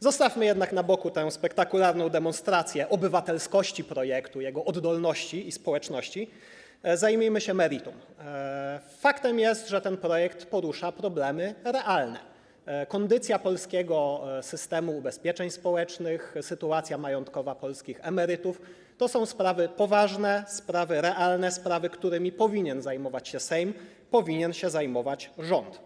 Zostawmy jednak na boku tę spektakularną demonstrację obywatelskości projektu, jego oddolności i społeczności. E, Zajmijmy się meritum. E, Faktem jest, że ten projekt porusza problemy realne. E, Kondycja polskiego systemu ubezpieczeń społecznych, sytuacja majątkowa polskich emerytów to są sprawy poważne, sprawy realne, sprawy, którymi powinien zajmować się Sejm, powinien się zajmować rząd.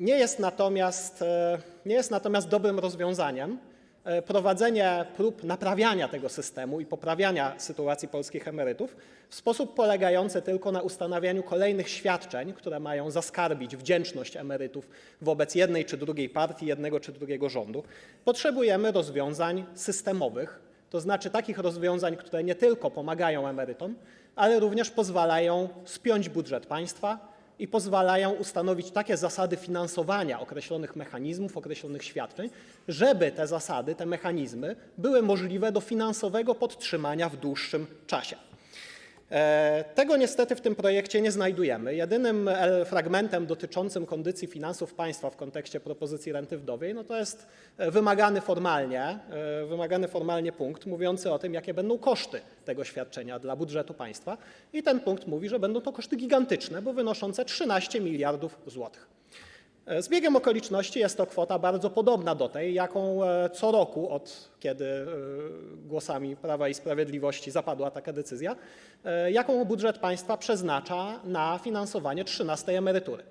Nie jest natomiast, e, nie jest natomiast dobrym rozwiązaniem e, prowadzenie prób naprawiania tego systemu i poprawiania sytuacji polskich emerytów w sposób polegający tylko na ustanawianiu kolejnych świadczeń, które mają zaskarbić wdzięczność emerytów wobec jednej czy drugiej partii, jednego czy drugiego rządu. Potrzebujemy rozwiązań systemowych, to znaczy takich rozwiązań, które nie tylko pomagają emerytom, ale również pozwalają spiąć budżet państwa, i pozwalają ustanowić takie zasady finansowania określonych mechanizmów, określonych świadczeń, żeby te zasady, te mechanizmy były możliwe do finansowego podtrzymania w dłuższym czasie. E, Tego niestety w tym projekcie nie znajdujemy. Jedynym e, fragmentem dotyczącym kondycji finansów państwa w kontekście propozycji renty wdowej no to jest e, wymagany formalnie, wymagany formalnie punkt mówiący o tym, jakie będą koszty tego świadczenia dla budżetu państwa. I ten punkt mówi, że będą to koszty gigantyczne, bo wynoszące 13 miliardów złotych. E, Zbiegiem okoliczności jest to kwota bardzo podobna do tej, jaką e, co roku, od kiedy e, głosami Prawa i Sprawiedliwości zapadła taka decyzja, jaką budżet państwa przeznacza na finansowanie 13 emerytury.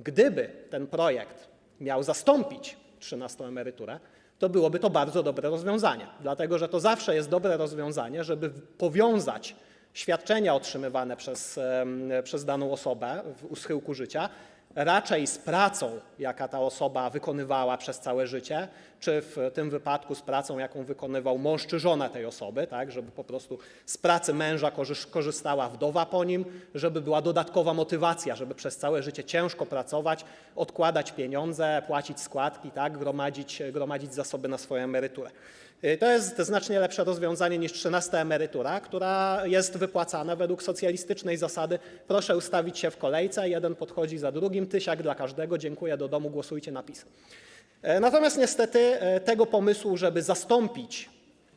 Gdyby ten projekt miał zastąpić 13 emeryturę, to byłoby to bardzo dobre rozwiązanie, dlatego że to zawsze jest dobre rozwiązanie, żeby powiązać świadczenia otrzymywane przez, przez daną osobę w, u schyłku życia raczej z pracą, jaka ta osoba wykonywała przez całe życie, czy w tym wypadku z pracą, jaką wykonywał mąż czy żona tej osoby, tak, żeby po prostu z pracy męża korzy- korzystała wdowa po nim, żeby była dodatkowa motywacja, żeby przez całe życie ciężko pracować, odkładać pieniądze, płacić składki, tak, gromadzić, gromadzić zasoby na swoją emeryturę. Y, To jest znacznie lepsze rozwiązanie niż 13 emerytura, która jest wypłacana według socjalistycznej zasady proszę ustawić się w kolejce, jeden podchodzi za drugim, tysiak dla każdego, dziękuję, do domu, głosujcie na PiS. E, Natomiast niestety e, tego pomysłu, żeby zastąpić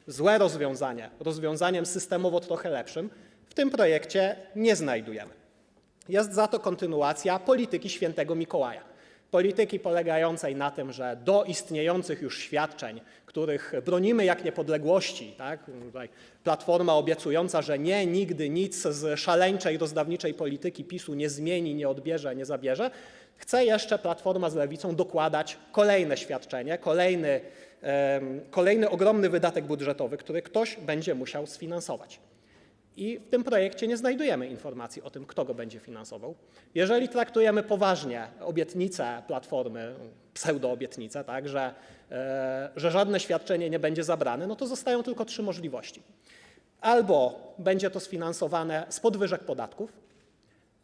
złe rozwiązanie rozwiązaniem systemowo trochę lepszym, w tym projekcie nie znajdujemy. Jest za to kontynuacja polityki świętego Mikołaja. Polityki polegającej na tym, że do istniejących już świadczeń, których bronimy jak niepodległości, tak? Tutaj Platforma obiecująca, że nie, nigdy nic z szaleńczej, rozdawniczej polityki PiSu nie zmieni, nie odbierze, nie zabierze, chce jeszcze Platforma z Lewicą dokładać kolejne świadczenie, kolejny, kolejny ogromny wydatek budżetowy, który ktoś będzie musiał sfinansować. I w tym projekcie nie znajdujemy informacji o tym, kto go będzie finansował. Jeżeli traktujemy poważnie obietnicę Platformy, pseudoobietnicę, tak, że, e, że żadne świadczenie nie będzie zabrane, no to zostają tylko trzy możliwości. Albo będzie to sfinansowane z podwyżek podatków,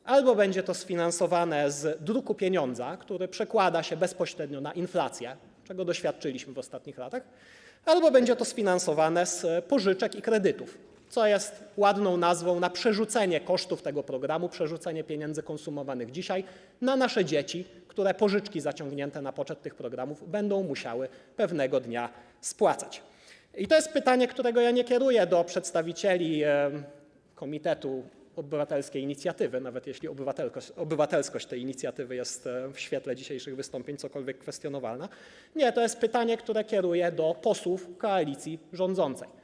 albo będzie to sfinansowane z druku pieniądza, który przekłada się bezpośrednio na inflację, czego doświadczyliśmy w ostatnich latach, albo będzie to sfinansowane z pożyczek i kredytów, co jest ładną nazwą na przerzucenie kosztów tego programu, przerzucenie pieniędzy konsumowanych dzisiaj na nasze dzieci, które pożyczki zaciągnięte na poczet tych programów będą musiały pewnego dnia spłacać. I to jest pytanie, którego ja nie kieruję do przedstawicieli em, Komitetu Obywatelskiej Inicjatywy, nawet jeśli obywatelskość, obywatelskość tej inicjatywy jest e, w świetle dzisiejszych wystąpień cokolwiek kwestionowalna. Nie, to jest pytanie, które kieruję do posłów koalicji rządzącej.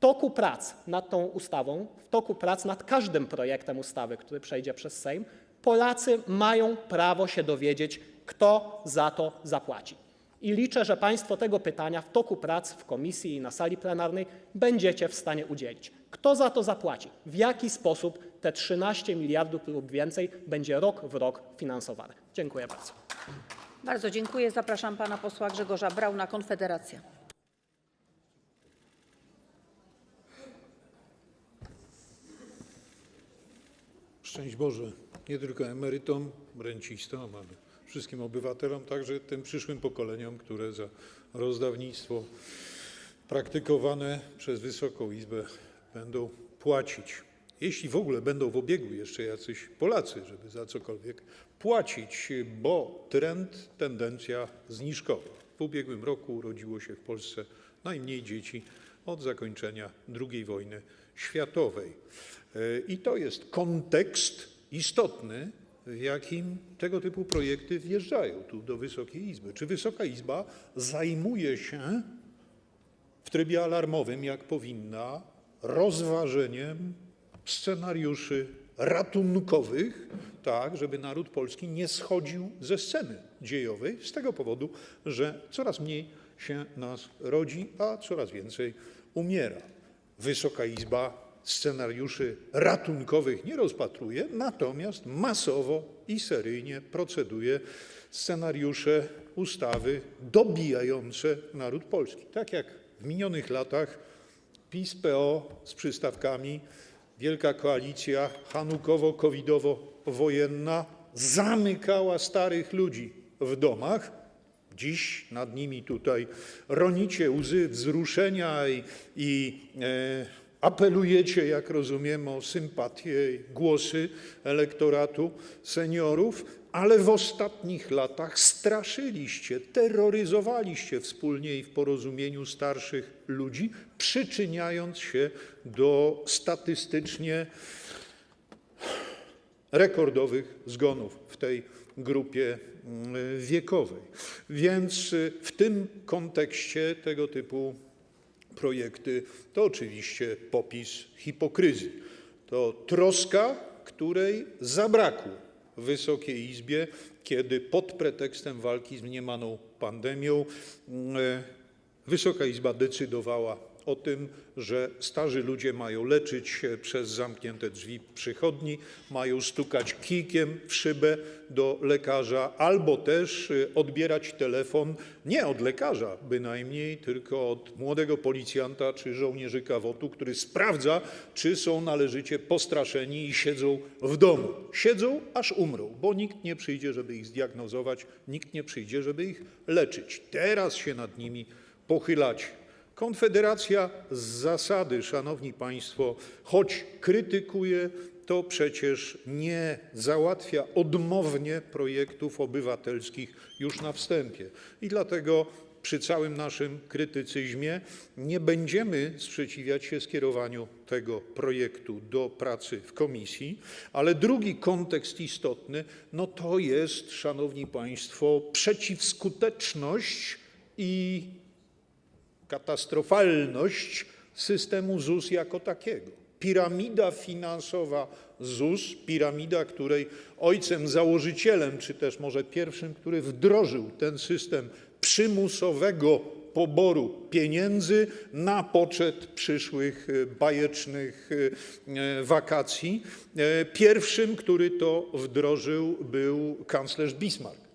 Toku prac nad tą ustawą, w toku prac nad każdym projektem ustawy, który przejdzie przez Sejm, Polacy mają prawo się dowiedzieć, kto za to zapłaci. I liczę, że Państwo tego pytania w toku prac w komisji i na sali plenarnej będziecie w stanie udzielić. Kto za to zapłaci? W jaki sposób te 13 miliardów lub więcej będzie rok w rok finansowane? Dziękuję bardzo. Bardzo dziękuję. Zapraszam pana posła Grzegorza Brauna, Konfederacja. Szczęść Boże nie tylko emerytom, rencistom, ale wszystkim obywatelom, także tym przyszłym pokoleniom, które za rozdawnictwo praktykowane przez Wysoką Izbę będą płacić. jeśli w ogóle będą w obiegu jeszcze jacyś Polacy, żeby za cokolwiek płacić, bo trend, tendencja zniżkowa. W ubiegłym roku urodziło się w Polsce najmniej dzieci od zakończenia II wojny światowej. E, I to jest kontekst istotny, w jakim tego typu projekty wjeżdżają tu do Wysokiej Izby. Czy Wysoka Izba zajmuje się w trybie alarmowym, jak powinna, rozważeniem scenariuszy ratunkowych, tak, żeby naród polski nie schodził ze sceny dziejowej z tego powodu, że coraz mniej się nas rodzi, a coraz więcej umiera. Wysoka Izba scenariuszy ratunkowych nie rozpatruje, natomiast masowo i seryjnie proceduje scenariusze ustawy dobijające naród polski. Tak jak w minionych latach PiS-PO z przystawkami, wielka koalicja hanukowo-covidowo-wojenna zamykała starych ludzi w domach. Dziś nad nimi tutaj ronicie łzy wzruszenia i, e, apelujecie, jak rozumiem, o sympatię i głosy elektoratu seniorów, ale w ostatnich latach straszyliście, terroryzowaliście wspólnie i w porozumieniu starszych ludzi, przyczyniając się do statystycznie rekordowych zgonów w tej grupie mm, wiekowej. Więc y, w tym kontekście tego typu projekty to oczywiście popis hipokryzji. To troska, której zabrakło Wysokiej Izbie, kiedy pod pretekstem walki z mniemaną pandemią mm, Wysoka Izba decydowała o tym, że starzy ludzie mają leczyć się przez zamknięte drzwi przychodni, mają stukać kijkiem w szybę do lekarza, albo też y, odbierać telefon nie od lekarza bynajmniej, tylko od młodego policjanta czy żołnierzyka WOT-u, który sprawdza, czy są należycie postraszeni i siedzą w domu. Siedzą, aż umrą, bo nikt nie przyjdzie, żeby ich zdiagnozować, nikt nie przyjdzie, żeby ich leczyć. Teraz się nad nimi pochylacie. Konfederacja z zasady, szanowni państwo, choć krytykuje, to przecież nie załatwia odmownie projektów obywatelskich już na wstępie. I dlatego przy całym naszym krytycyzmie nie będziemy sprzeciwiać się skierowaniu tego projektu do pracy w komisji. Ale drugi kontekst istotny, no to jest, szanowni państwo, przeciwskuteczność i katastrofalność systemu ZUS jako takiego. Piramida finansowa ZUS, piramida, której ojcem założycielem, czy też może pierwszym, który wdrożył ten system przymusowego poboru pieniędzy na poczet przyszłych e, bajecznych e, wakacji. E, Pierwszym, który to wdrożył, był kanclerz Bismarck.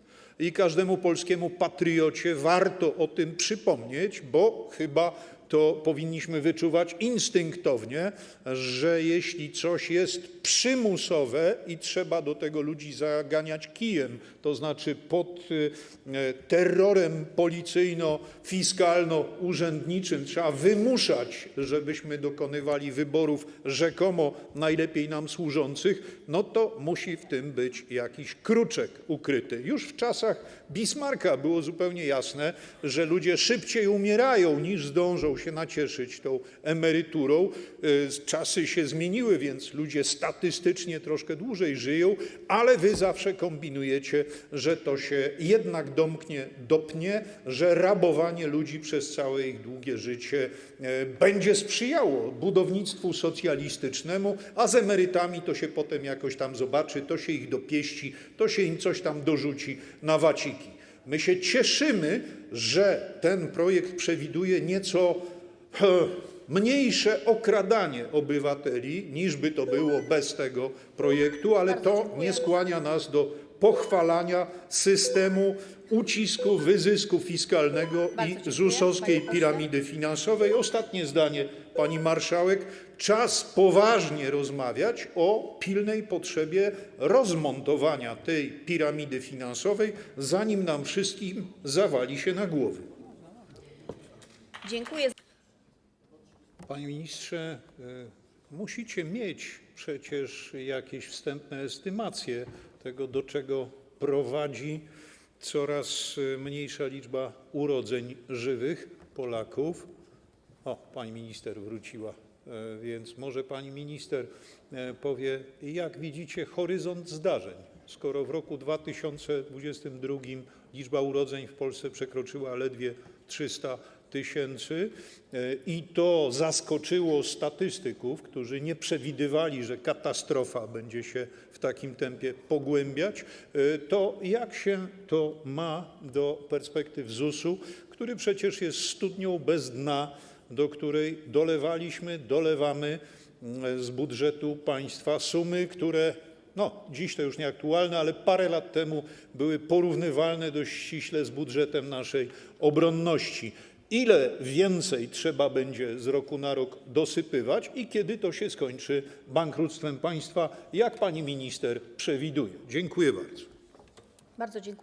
I każdemu polskiemu patriocie warto o tym przypomnieć, bo chyba to powinniśmy wyczuwać instynktownie, że jeśli coś jest przymusowe i trzeba do tego ludzi zaganiać kijem, to znaczy pod e, terrorem policyjno-fiskalno-urzędniczym trzeba wymuszać, żebyśmy dokonywali wyborów rzekomo najlepiej nam służących, no to musi w tym być jakiś kruczek ukryty. Już w czasach Bismarcka było zupełnie jasne, że ludzie szybciej umierają, niż zdążą się nacieszyć tą emeryturą. Y, Czasy się zmieniły, więc ludzie statystycznie troszkę dłużej żyją, ale wy zawsze kombinujecie, że to się jednak domknie, dopnie, że rabowanie ludzi przez całe ich długie życie e, będzie sprzyjało budownictwu socjalistycznemu, a z emerytami to się potem jakoś tam zobaczy, to się ich dopieści, to się im coś tam dorzuci na waciki. My się cieszymy, że ten projekt przewiduje nieco mniejsze okradanie obywateli, niż by to było bez tego projektu, ale to nie skłania nas do pochwalania systemu ucisku, wyzysku fiskalnego i ZUS-owskiej piramidy finansowej. Ostatnie zdanie, pani marszałek. Czas poważnie rozmawiać o pilnej potrzebie rozmontowania tej piramidy finansowej, zanim nam wszystkim zawali się na głowy. Dziękuję. Panie ministrze, e, musicie mieć przecież jakieś wstępne estymacje tego, do czego prowadzi coraz y, mniejsza liczba urodzeń żywych Polaków. O, pani minister wróciła, e, więc może pani minister e, powie, jak widzicie horyzont zdarzeń, skoro w roku 2022 liczba urodzeń w Polsce przekroczyła ledwie 300 tysięcy e, i to zaskoczyło statystyków, którzy nie przewidywali, że katastrofa będzie się w takim tempie pogłębiać, e, to jak się to ma do perspektyw ZUS-u, który przecież jest studnią bez dna, do której dolewaliśmy, dolewamy mm, z budżetu państwa sumy, które no, dziś to już nieaktualne, ale parę lat temu były porównywalne dość ściśle z budżetem naszej obronności. Ile więcej trzeba będzie z roku na rok dosypywać i kiedy to się skończy bankructwem państwa, jak pani minister przewiduje? Dziękuję bardzo. Bardzo dziękuję.